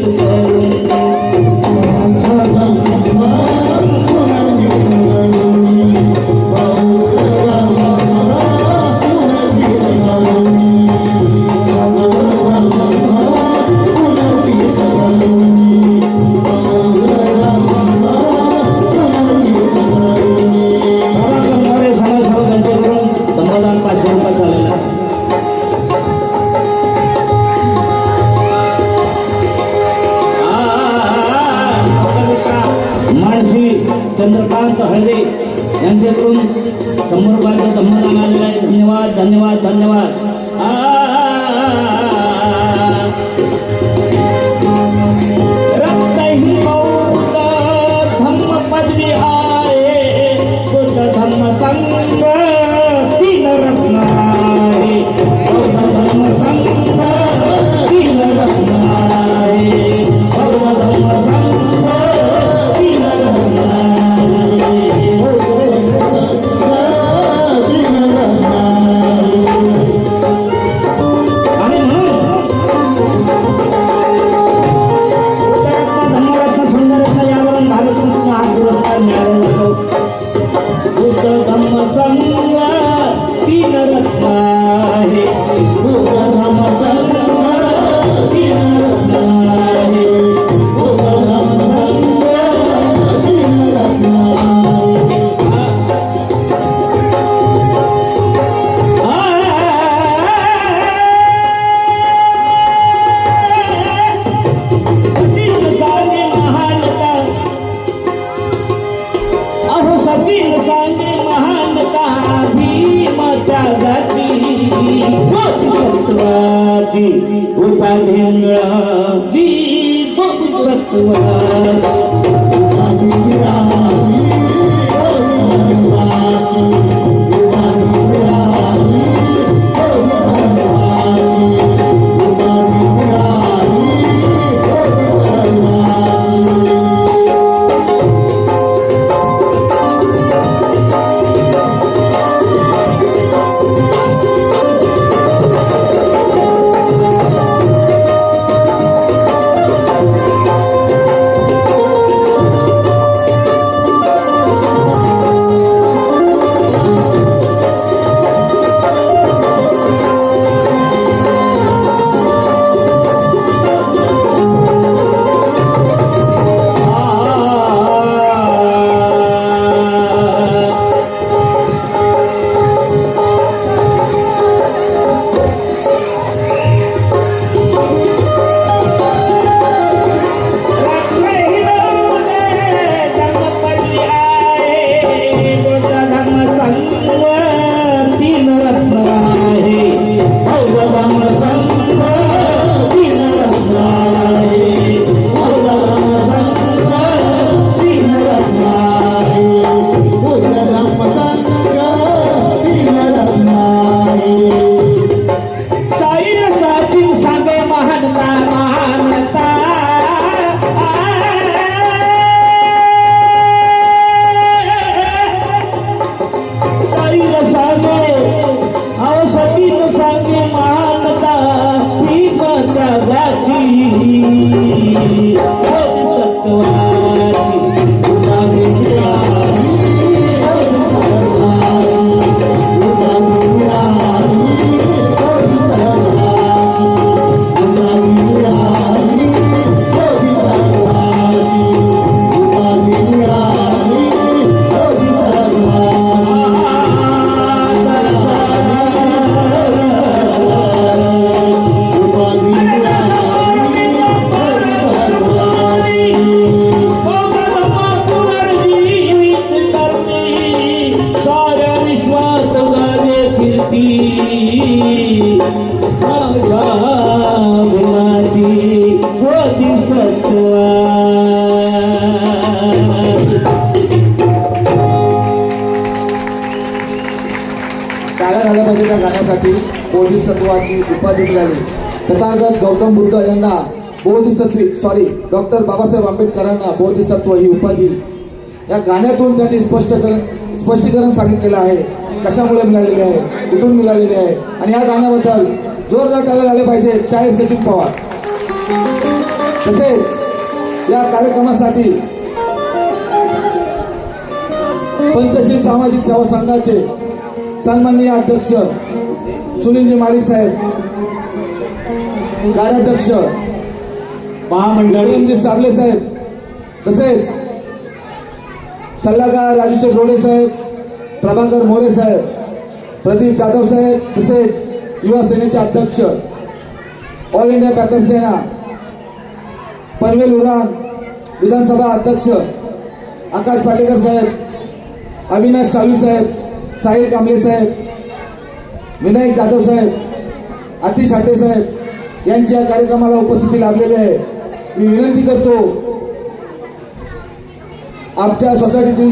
Yeah. Chandrakant यांच्याकडून टाळ्या झाल्या पाहिजे त्या गाण्यासाठी बोधिसत्वाची उपाधी मिळाली. तथागत गौतम बुद्ध यांना बोधिसत्वी सॉरी डॉक्टर बाबासाहेब आंबेडकरांना बोधिसत्व ही उपाधी या गाण्यातून त्यांनी स्पष्टीकरण स्पष्टीकरण सांगितलेलं आहे. कशामुळे मिळालेले आहे? कुठून मिळालेले आहे? आणि या गाण्याबद्दल जोरदार टाळ्या झाले पाहिजे. शाहीर सचिन पवार. तसेच या कार्यक्रमासाठी पंचशील सामाजिक सेवा संघाचे सन्माननीय अध्यक्ष सुनीलजी माळी साहेब कार्याध्यक्ष महामंडळ साबले साहेब तसेच सल्लागार राजेश्वर रोडे साहेब प्रभाकर मोरे साहेब प्रदीप जाधव साहेब तसेच युवा सेनेचे अध्यक्ष all India panther Sena Panvel उडान विधानसभा अध्यक्ष आकाश पाटेकर साहेब अविनाश सालू साहेब साहिल कांबळे साहेब विनायक जाधव साहेब आतिश हाटे साहेब यांची या कार्यक्रमाला उपस्थिती लाभलेली आहे. मी विनंती करतो आमच्या सोसायटीतील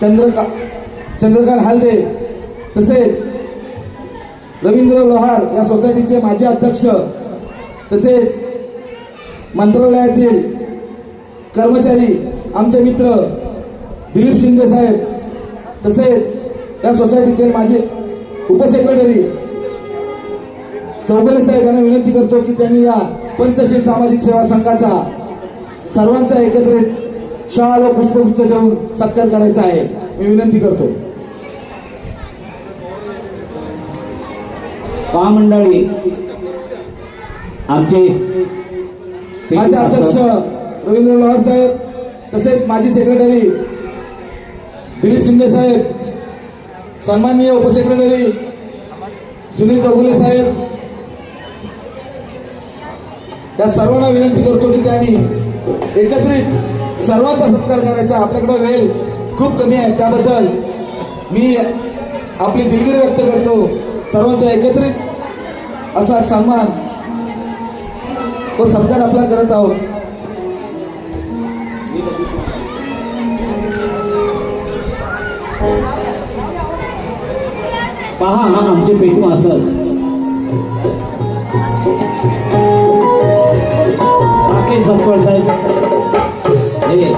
चंद्रका चंद्रकांत हालदे तसेच रवींद्र लोहार या सोसायटीचे माजी अध्यक्ष तसेच मंत्रालयातील कर्मचारी आमचे मित्र दिलीप शिंदे साहेब तसेच या सोसायटीतील माझे उपसेक्रेटरी चौगले साहेब यांना विनंती करतो की त्यांनी या पंचशील सामाजिक सेवा संघाचा सर्वांचा एकत्रित शाल व पुष्पगुच्छ देऊन सत्कार करायचा आहे. मी विनंती करतो. महामंडळी आमचे माझे अध्यक्ष रवींद्र लोहार साहेब तसेच माजी सेक्रेटरी दिलीप शिंदे साहेब सन्माननीय उपसेक्रेटरी सुनील चौगुले साहेब या सर्वांना विनंती करतो की त्यांनी एकत्रित सर्वांचा सत्कार करायचा. आपल्याकडं वेळ खूप कमी आहे. त्याबद्दल मी आपली दिलगिरी व्यक्त करतो. सर्वांचा एकत्रित असा सन्मान व सत्कार आपला करत आहोत. पहा हा आमचे पेटू मास्तर राकेश सपकाळ साहेब हे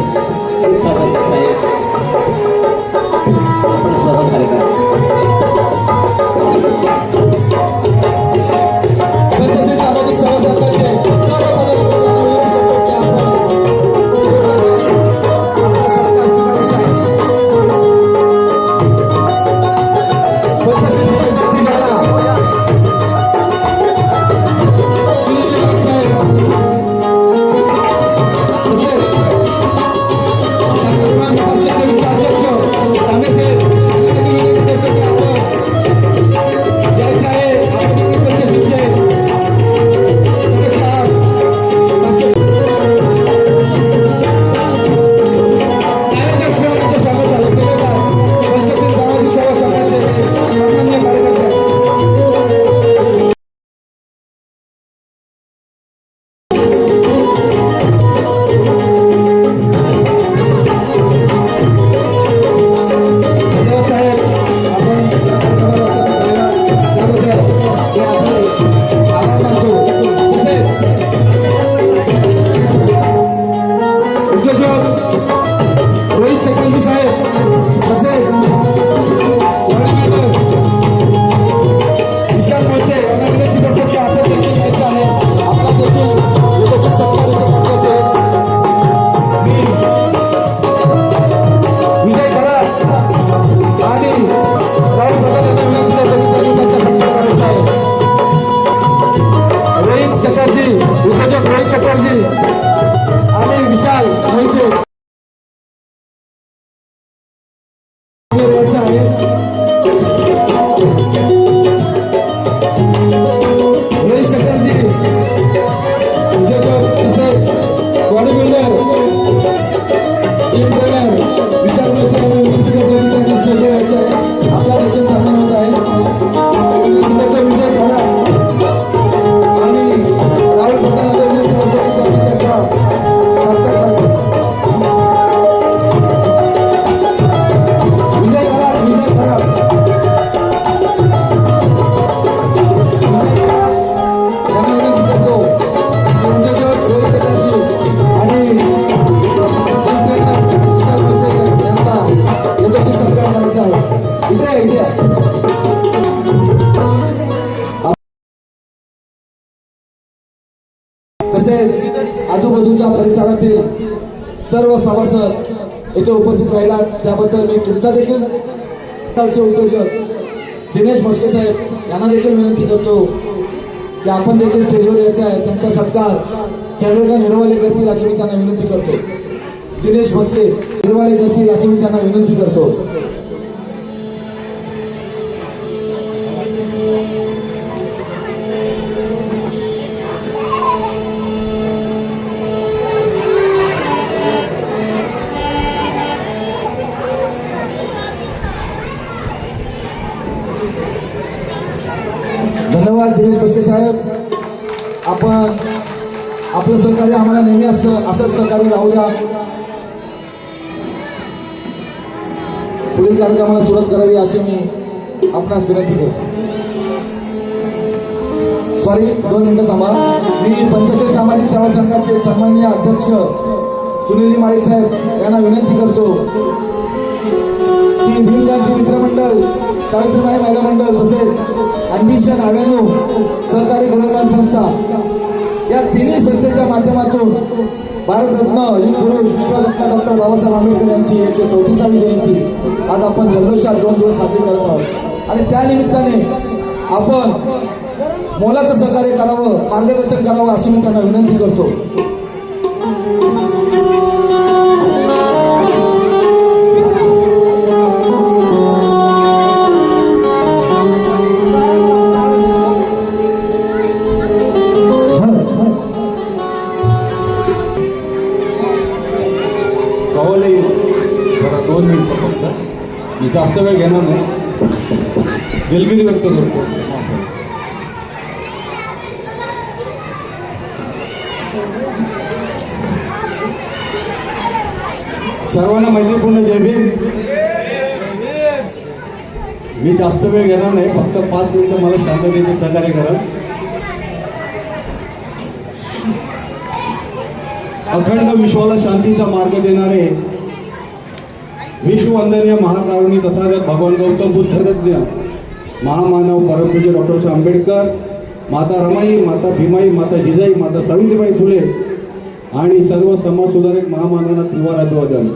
वधूच्या परिसरातील सर्व सभासद येथे उपस्थित राहिला. त्याबद्दल मी तुमचा देखील उद्योजक दिनेश म्हस्के साहेब यांना देखील विनंती करतो की आपण देखील स्टेजवर यायचं आहे. त्यांचा सत्कार चंद्रकांत हिरवाले करतील अशी मी त्यांना विनंती करतो. दिनेश म्हस्के हिरवाले करतील अशी मी त्यांना विनंती करतो. आपलं सहकार्य आम्हाला नेहमी असं असंच सहकार्य राहू द्या. पुढील कार्यक्रमाला सुरुवात करावी अशी मी आपणास विनंती करतो. सॉरी दोन मिनिटं थांबा. मी पंचशील सामाजिक सेवा संघाचे सन्माननीय अध्यक्ष सुनीलजी माळी साहेब यांना विनंती करतो की भीमगांधी मित्रमंडळ सावित्रीबाई महिला मंडळ तसेच अम्बिशन अव्हेन्यू सहकारी गृहनिर्माण संस्था या तिन्ही संस्थेच्या माध्यमातून भारतरत्न पुरुष विश्वरत्न डॉक्टर बाबासाहेब आंबेडकर यांची एकशे चौतीसावी जयंती आज आपण जल्लोषात दोन दिवस साजरी करत आहोत. आणि त्यानिमित्ताने आपण मोलाचं सहकार्य करावं मार्गदर्शन करावं अशी मी त्यांना विनंती करतो. मी जास्त वेळ घेणार नाही. दिलगिरी व्यक्त करतो. सर्वांना मैत्रीपूर्ण जय भीम. मी जास्त वेळ घेणार नाही फक्त पाच मिनिटं मला शांततेचे सहकार्य करा. अखंड विश्वाला शांतीचा मार्ग देणारे विश्ववंदनीय महाकारुणी तथागत भगवान गौतम बुद्धरत्न महामानव परमपूज्य डॉक्टर आंबेडकर माता रमाई माता भीमाई माता जिजाई माता सावित्रीबाई फुले आणि सर्व समाजसुधारक महामानवांना त्रिवार अभिवादन.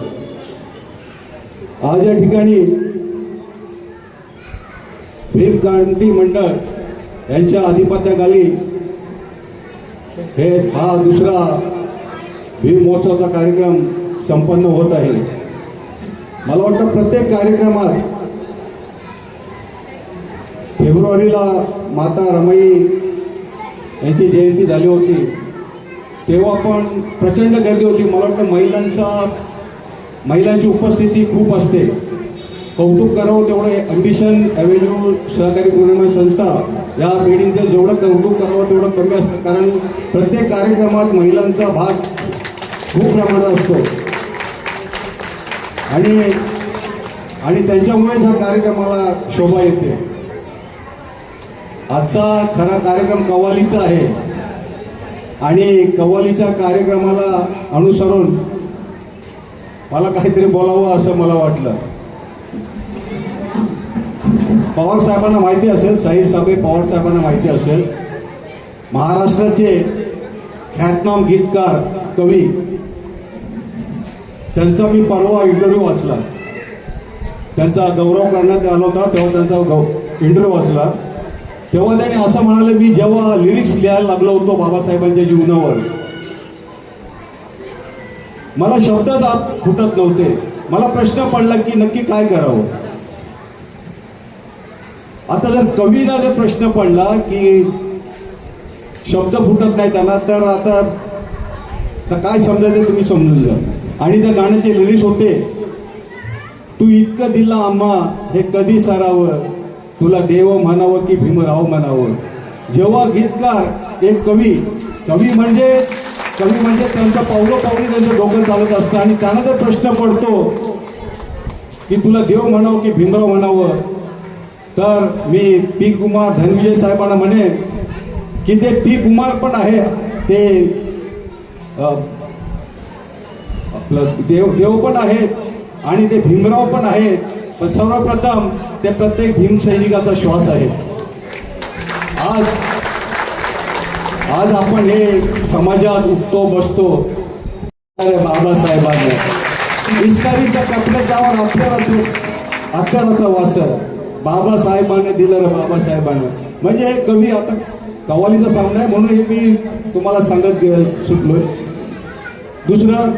आज या ठिकाणी भीमकांती मंडळ यांच्या आधिपत्याखाली हे हा दुसरा भीम महोत्सवाचा कार्यक्रम संपन्न होत आहे. मला वाटतं प्रत्येक कार्यक्रमात फेब्रुवारीला माता रमाई यांची जयंती झाली होती. तेव्हा पण प्रचंड गर्दी होती. मला वाटतं महिलांचा महिलांची उपस्थिती खूप असते. कौतुक करावं तेवढं अम्बिशन ॲव्हेन्यू सहकारी पूर्णिमा संस्था या पिढीचं जेवढं कौतुक करावं तेवढं कमी असतं. कारण प्रत्येक कार्यक्रमात महिलांचा भाग खूप प्रमाणात असतो. आणि आणि त्यांच्यामुळेच हा कार्यक्रमाला शोभा येते. आजचा खरा कार्यक्रम कव्वालीचा आहे. आणि कव्वालीच्या कार्यक्रमाला अनुसरून मला काहीतरी बोलावं असं मला वाटलं. पवार साहेबांना माहिती असेल साहिर साबे पवार साहेबांना माहिती असेल. महाराष्ट्राचे ख्यातनाम गीतकार कवी त्यांचा मी परवा इंटरव्ह्यू वाचला. त्यांचा गौरव करण्यात आला होता तेव्हा त्यांचा गौ इंटरव्ह्यू वाचला. तेव्हा त्यांनी असं म्हणाले मी जेव्हा लिरिक्स लिहायला लागलो होतो बाबासाहेबांच्या जीवनावर मला शब्दच आत फुटत नव्हते. मला प्रश्न पडला की नक्की काय करावं? आता जर कवीला जर प्रश्न पडला की शब्द फुटत नाही त्यांना तर आता तर काय समजायचं तुम्ही समजून जा आणि त्या गाण्याचे लिरिक्स होते तू इतकं दिला आम्हा हे कधी सरावं? तुला देव म्हणावं की भीमराव म्हणावं? जेव्हा गीतकार एक कवी कवी म्हणजे कवी म्हणजे त्यांचं पावलं पावली त्यांचं डोकं चालत असतं आणि त्यांना जर प्रश्न पडतो की तुला देव म्हणावं की भीमराव म्हणावं तर मी पी. कुमार धनविजय साहेबांना म्हणे की ते पी. कुमार पण आहे ते देव देव पण आहेत आणि ते भीमराव पण आहेत. पण सर्वप्रथम ते प्रत्येक भीम सैनिकाचा श्वास आहेत आज आज आपण हे समाजात उठतो बसतो. बाबासाहेबांना विस्तारीच्या कपड्यात जाऊन आपल्याला तो अक्षराचा वास बाबासाहेबांना दिलं रे बाबासाहेबांना म्हणजे हे कवी आता कवालीचा सामना आहे म्हणून हे मी तुम्हाला सांगत सुटलोय. दुसरं